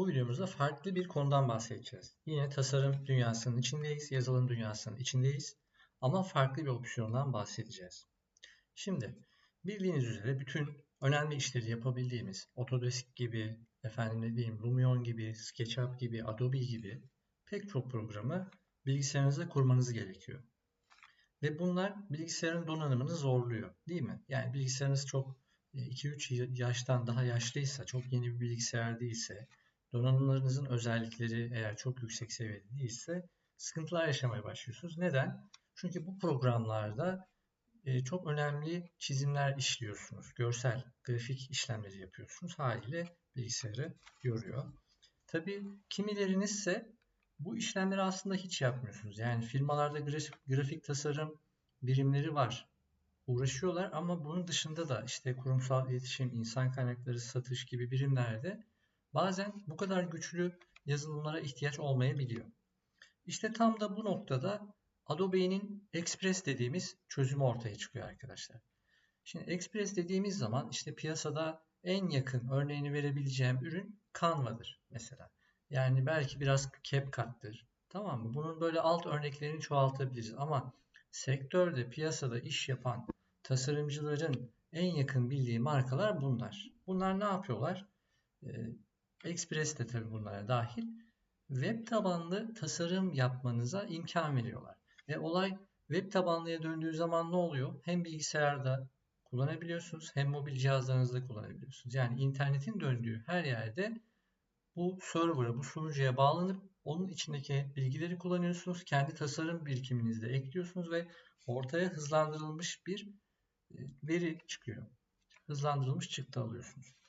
Bu videomuzda farklı bir konudan bahsedeceğiz. Yine tasarım dünyasının içindeyiz, yazılım dünyasının içindeyiz ama farklı bir opsiyondan bahsedeceğiz. Şimdi bildiğiniz üzere bütün önemli işleri yapabildiğimiz Autodesk gibi, efendim ne diyeyim Lumion gibi, SketchUp gibi, Adobe gibi pek çok programı bilgisayarınızda kurmanız gerekiyor. Ve bunlar bilgisayarın donanımını zorluyor değil mi? Yani bilgisayarınız çok 2-3 e, yaştan daha yaşlıysa, çok yeni bir bilgisayar değilse, donanımlarınızın özellikleri eğer çok yüksek seviyede değilse sıkıntılar yaşamaya başlıyorsunuz. Neden? Çünkü bu programlarda e, çok önemli çizimler işliyorsunuz. Görsel, grafik işlemleri yapıyorsunuz. Haliyle bilgisayarı yoruyor. Tabii kimileriniz ise bu işlemleri aslında hiç yapmıyorsunuz. Yani firmalarda grafik, grafik tasarım birimleri var. Uğraşıyorlar ama bunun dışında da işte kurumsal iletişim, insan kaynakları, satış gibi birimlerde bazen bu kadar güçlü yazılımlara ihtiyaç olmayabiliyor. İşte tam da bu noktada Adobe'nin Express dediğimiz çözümü ortaya çıkıyor arkadaşlar. Şimdi Express dediğimiz zaman işte piyasada en yakın örneğini verebileceğim ürün Canva'dır mesela. Yani belki biraz CapCut'tır. Tamam mı? Bunun böyle alt örneklerini çoğaltabiliriz ama sektörde, piyasada iş yapan tasarımcıların en yakın bildiği markalar bunlar. Bunlar ne yapıyorlar? Express de tabii bunlara dahil. Web tabanlı tasarım yapmanıza imkan veriyorlar. Ve olay web tabanlıya döndüğü zaman ne oluyor? Hem bilgisayarda kullanabiliyorsunuz hem mobil cihazlarınızda kullanabiliyorsunuz. Yani internetin döndüğü her yerde bu server'a, bu sunucuya bağlanıp onun içindeki bilgileri kullanıyorsunuz. Kendi tasarım birikiminizde ekliyorsunuz ve ortaya hızlandırılmış bir e, veri çıkıyor. Hızlandırılmış çıktı alıyorsunuz.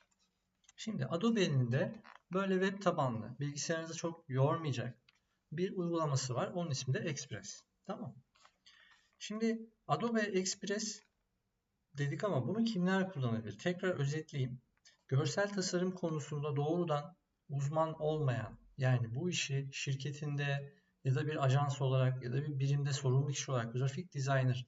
Şimdi Adobe'nin de böyle web tabanlı, bilgisayarınızı çok yormayacak bir uygulaması var. Onun ismi de Express. Tamam. Şimdi Adobe Express dedik ama bunu kimler kullanabilir? Tekrar özetleyeyim. Görsel tasarım konusunda doğrudan uzman olmayan yani bu işi şirketinde ya da bir ajans olarak ya da bir birimde sorumlu kişi olarak grafik designer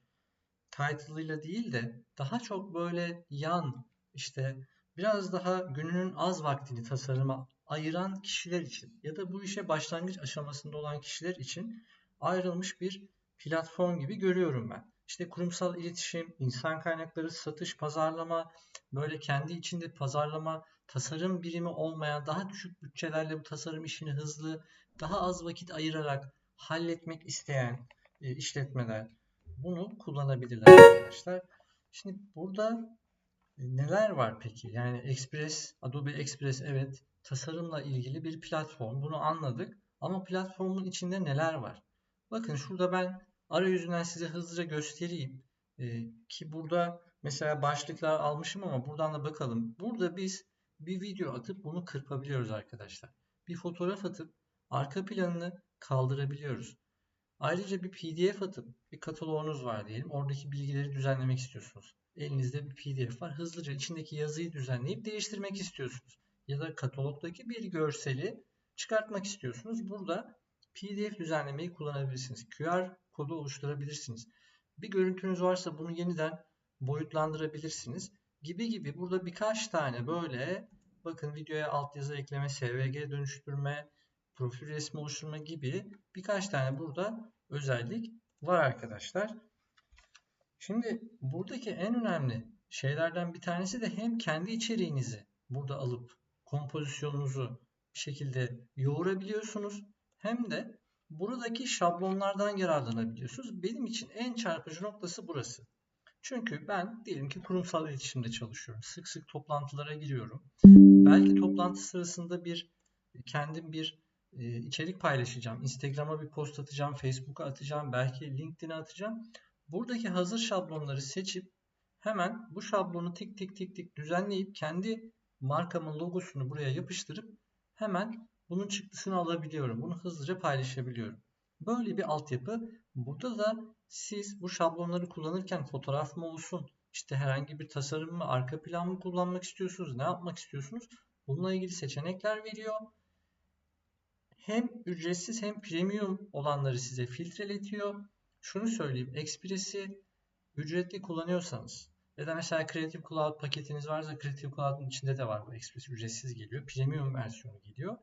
title'ıyla değil de daha çok böyle yan işte biraz daha gününün az vaktini tasarıma ayıran kişiler için ya da bu işe başlangıç aşamasında olan kişiler için ayrılmış bir platform gibi görüyorum ben. İşte kurumsal iletişim, insan kaynakları, satış, pazarlama, böyle kendi içinde pazarlama, tasarım birimi olmayan, daha düşük bütçelerle bu tasarım işini hızlı, daha az vakit ayırarak halletmek isteyen e, işletmeler bunu kullanabilirler arkadaşlar. Şimdi burada neler var peki? Yani Express, Adobe Express evet tasarımla ilgili bir platform. Bunu anladık. Ama platformun içinde neler var? Bakın şurada ben arayüzünden size hızlıca göstereyim. Ee, ki burada mesela başlıklar almışım ama buradan da bakalım. Burada biz bir video atıp bunu kırpabiliyoruz arkadaşlar. Bir fotoğraf atıp arka planını kaldırabiliyoruz. Ayrıca bir pdf atıp bir kataloğunuz var diyelim. Oradaki bilgileri düzenlemek istiyorsunuz. Elinizde bir pdf var. Hızlıca içindeki yazıyı düzenleyip değiştirmek istiyorsunuz. Ya da katalogdaki bir görseli çıkartmak istiyorsunuz. Burada pdf düzenlemeyi kullanabilirsiniz. QR kodu oluşturabilirsiniz. Bir görüntünüz varsa bunu yeniden boyutlandırabilirsiniz. Gibi gibi burada birkaç tane böyle bakın videoya altyazı ekleme, SVG dönüştürme, profil resmi oluşturma gibi birkaç tane burada özellik var arkadaşlar. Şimdi buradaki en önemli şeylerden bir tanesi de hem kendi içeriğinizi burada alıp kompozisyonunuzu bir şekilde yoğurabiliyorsunuz hem de buradaki şablonlardan yararlanabiliyorsunuz. Benim için en çarpıcı noktası burası. Çünkü ben diyelim ki kurumsal iletişimde çalışıyorum. Sık sık toplantılara giriyorum. Belki toplantı sırasında bir kendim bir e, içerik paylaşacağım. Instagram'a bir post atacağım, Facebook'a atacağım, belki LinkedIn'e atacağım. Buradaki hazır şablonları seçip hemen bu şablonu tik tik tik tik düzenleyip kendi markamın logosunu buraya yapıştırıp hemen bunun çıktısını alabiliyorum. Bunu hızlıca paylaşabiliyorum. Böyle bir altyapı. Burada da siz bu şablonları kullanırken fotoğraf mı olsun, işte herhangi bir tasarım mı, arka plan mı kullanmak istiyorsunuz, ne yapmak istiyorsunuz? Bununla ilgili seçenekler veriyor. Hem ücretsiz hem premium olanları size filtreletiyor. Şunu söyleyeyim, Express'i ücretli kullanıyorsanız ya da mesela Creative Cloud paketiniz varsa Creative Cloud'un içinde de var bu Express ücretsiz geliyor. Premium versiyonu geliyor.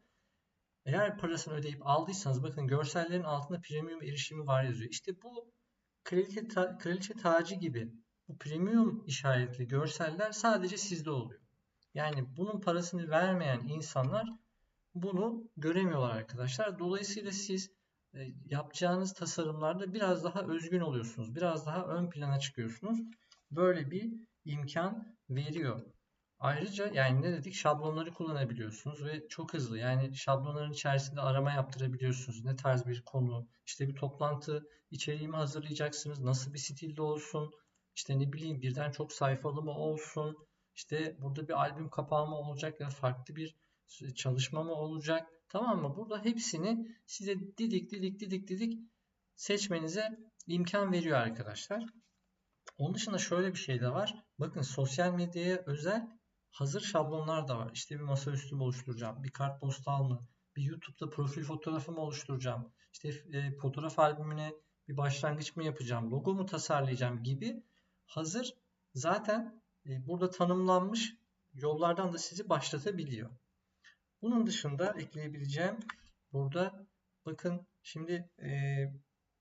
Eğer parasını ödeyip aldıysanız bakın görsellerin altında premium erişimi var yazıyor. İşte bu kraliçe, ta kraliçe tacı gibi bu premium işaretli görseller sadece sizde oluyor. Yani bunun parasını vermeyen insanlar bunu göremiyorlar arkadaşlar. Dolayısıyla siz e, yapacağınız tasarımlarda biraz daha özgün oluyorsunuz. Biraz daha ön plana çıkıyorsunuz. Böyle bir imkan veriyor. Ayrıca yani ne dedik şablonları kullanabiliyorsunuz ve çok hızlı yani şablonların içerisinde arama yaptırabiliyorsunuz. Ne tarz bir konu, işte bir toplantı içeriği mi hazırlayacaksınız, nasıl bir stilde olsun, işte ne bileyim birden çok sayfalı mı olsun, işte burada bir albüm kapağı mı olacak ya farklı bir çalışma mı olacak. Tamam mı? Burada hepsini size didik didik didik didik seçmenize imkan veriyor arkadaşlar. Onun dışında şöyle bir şey de var. Bakın sosyal medyaya özel hazır şablonlar da var. İşte bir masaüstü mü oluşturacağım, bir kartpostal mı, bir YouTube'da profil fotoğrafı mı oluşturacağım, işte e, fotoğraf albümüne bir başlangıç mı yapacağım, logo mu tasarlayacağım gibi hazır zaten e, burada tanımlanmış yollardan da sizi başlatabiliyor. Bunun dışında ekleyebileceğim burada bakın şimdi e,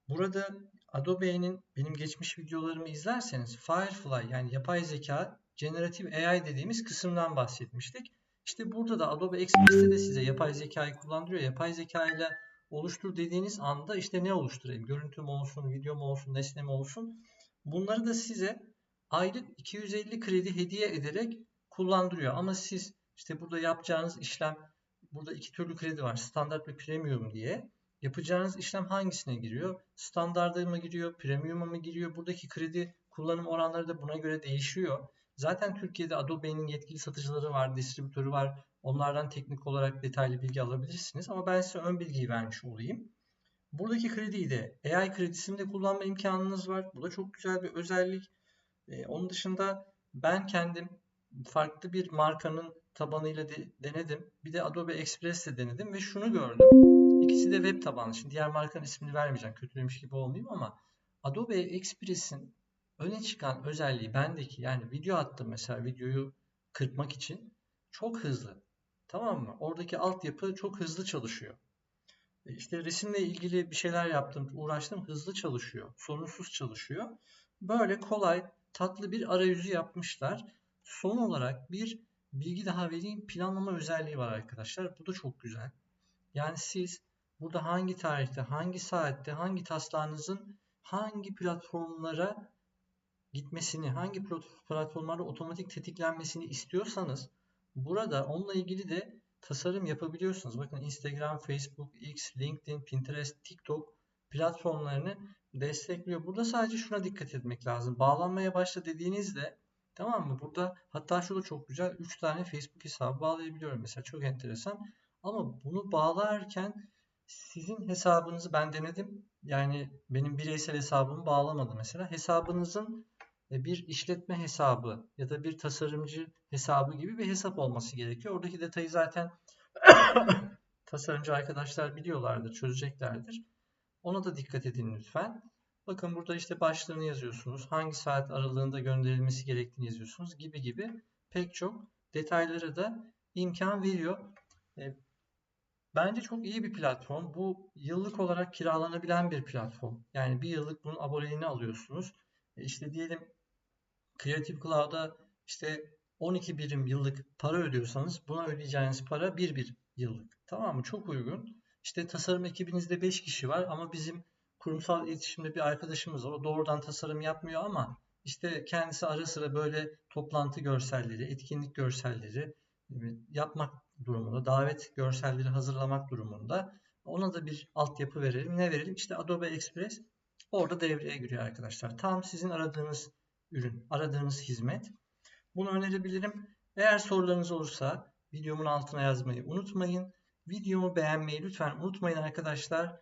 burada Adobe'nin benim geçmiş videolarımı izlerseniz Firefly yani yapay zeka Generative AI dediğimiz kısımdan bahsetmiştik. İşte burada da Adobe Express'te de size yapay zekayı kullandırıyor. Yapay zeka ile oluştur dediğiniz anda işte ne oluşturayım? Görüntü mü olsun, video olsun, nesne olsun? Bunları da size aylık 250 kredi hediye ederek kullandırıyor. Ama siz işte burada yapacağınız işlem burada iki türlü kredi var. Standart ve premium diye. Yapacağınız işlem hangisine giriyor? Standarda mı giriyor? Premium'a mı giriyor? Buradaki kredi kullanım oranları da buna göre değişiyor. Zaten Türkiye'de Adobe'nin yetkili satıcıları var, distribütörü var. Onlardan teknik olarak detaylı bilgi alabilirsiniz. Ama ben size ön bilgiyi vermiş olayım. Buradaki krediyi de AI kredisini de kullanma imkanınız var. Bu da çok güzel bir özellik. Ee, onun dışında ben kendim farklı bir markanın tabanıyla de, denedim. Bir de Adobe Express de denedim ve şunu gördüm. İkisi de web tabanlı. Şimdi diğer markanın ismini vermeyeceğim. Kötülemiş gibi olmayayım ama Adobe Express'in öne çıkan özelliği bendeki yani video attım mesela videoyu kırpmak için çok hızlı. Tamam mı? Oradaki altyapı çok hızlı çalışıyor. E, işte resimle ilgili bir şeyler yaptım, uğraştım, hızlı çalışıyor, sorunsuz çalışıyor. Böyle kolay, tatlı bir arayüzü yapmışlar. Son olarak bir bilgi daha vereyim. Planlama özelliği var arkadaşlar. Bu da çok güzel. Yani siz burada hangi tarihte, hangi saatte, hangi taslağınızın hangi platformlara gitmesini, hangi platformlarda otomatik tetiklenmesini istiyorsanız burada onunla ilgili de tasarım yapabiliyorsunuz. Bakın Instagram, Facebook, X, LinkedIn, Pinterest, TikTok platformlarını destekliyor. Burada sadece şuna dikkat etmek lazım. Bağlanmaya başla dediğinizde tamam mı? Burada hatta şu çok güzel. 3 tane Facebook hesabı bağlayabiliyorum mesela. Çok enteresan. Ama bunu bağlarken sizin hesabınızı ben denedim. Yani benim bireysel hesabımı bağlamadı mesela. Hesabınızın e, bir işletme hesabı ya da bir tasarımcı hesabı gibi bir hesap olması gerekiyor. Oradaki detayı zaten tasarımcı arkadaşlar biliyorlardır, çözeceklerdir. Ona da dikkat edin lütfen. Bakın burada işte başlığını yazıyorsunuz. Hangi saat aralığında gönderilmesi gerektiğini yazıyorsunuz gibi gibi pek çok detaylara da imkan veriyor. E, bence çok iyi bir platform. Bu yıllık olarak kiralanabilen bir platform. Yani bir yıllık bunun aboneliğini alıyorsunuz. E, işte diyelim Creative Cloud'a işte 12 birim yıllık para ödüyorsanız buna ödeyeceğiniz para 1 bir yıllık. Tamam mı? Çok uygun. İşte tasarım ekibinizde 5 kişi var ama bizim kurumsal iletişimde bir arkadaşımız var. O doğrudan tasarım yapmıyor ama işte kendisi ara sıra böyle toplantı görselleri, etkinlik görselleri e, yapmak durumunda, davet görselleri hazırlamak durumunda ona da bir altyapı verelim. Ne verelim? İşte Adobe Express orada devreye giriyor arkadaşlar. Tam sizin aradığınız ürün, aradığınız hizmet. Bunu önerebilirim. Eğer sorularınız olursa videomun altına yazmayı unutmayın. Videomu beğenmeyi lütfen unutmayın arkadaşlar.